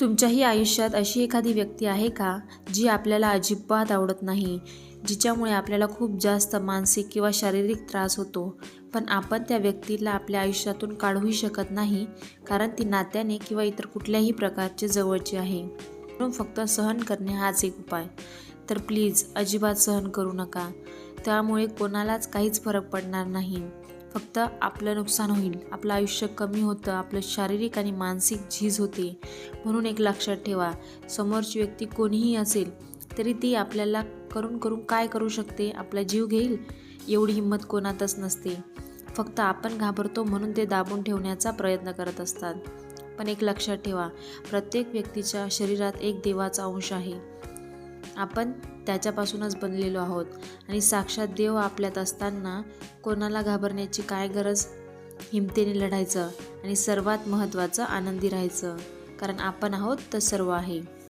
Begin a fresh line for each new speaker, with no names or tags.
तुमच्याही आयुष्यात अशी एखादी व्यक्ती आहे का जी आपल्याला अजिबात आवडत नाही जिच्यामुळे आपल्याला खूप जास्त मानसिक किंवा शारीरिक त्रास होतो? पण आपण त्या व्यक्तीला आपल्या आयुष्यातून काढूही शकत नाही कारण ती नात्याने किंवा इतर कुठल्याही प्रकारचे जवळची आहे. म्हणून फक्त सहन करणे हाच एक उपाय. तर प्लीज अजिबात सहन करू नका. त्यामुळे कोणालाच काहीच फरक पडणार नाही. फक्त आपलं नुकसान होईल. आपलं आयुष्य कमी होतं आपलं शारीरिक आणि मानसिक झीज होते. म्हणून एक लक्षात ठेवा समोरची व्यक्ती कोणीही असेल तरी ती आपल्याला करून करून काय करू शकते? आपला जीव घेईल? एवढी हिंमत कोणातच नसते. फक्त आपण घाबरतो म्हणून ते दाबून ठेवण्याचा प्रयत्न करत असतात. पण एक लक्षात ठेवा प्रत्येक व्यक्तीच्या शरीरात एक देवाचा अंश आहे. आपण त्याच्यापासूनच बनलेलो आहोत. आणि साक्षात देव आपल्यात असताना कोणाला घाबरण्याची काय गरज? हिमतीने लढायचं आणि सर्वात महत्त्वाचं आनंदी राहायचं. कारण आपण आहोत तर सर्व आहे.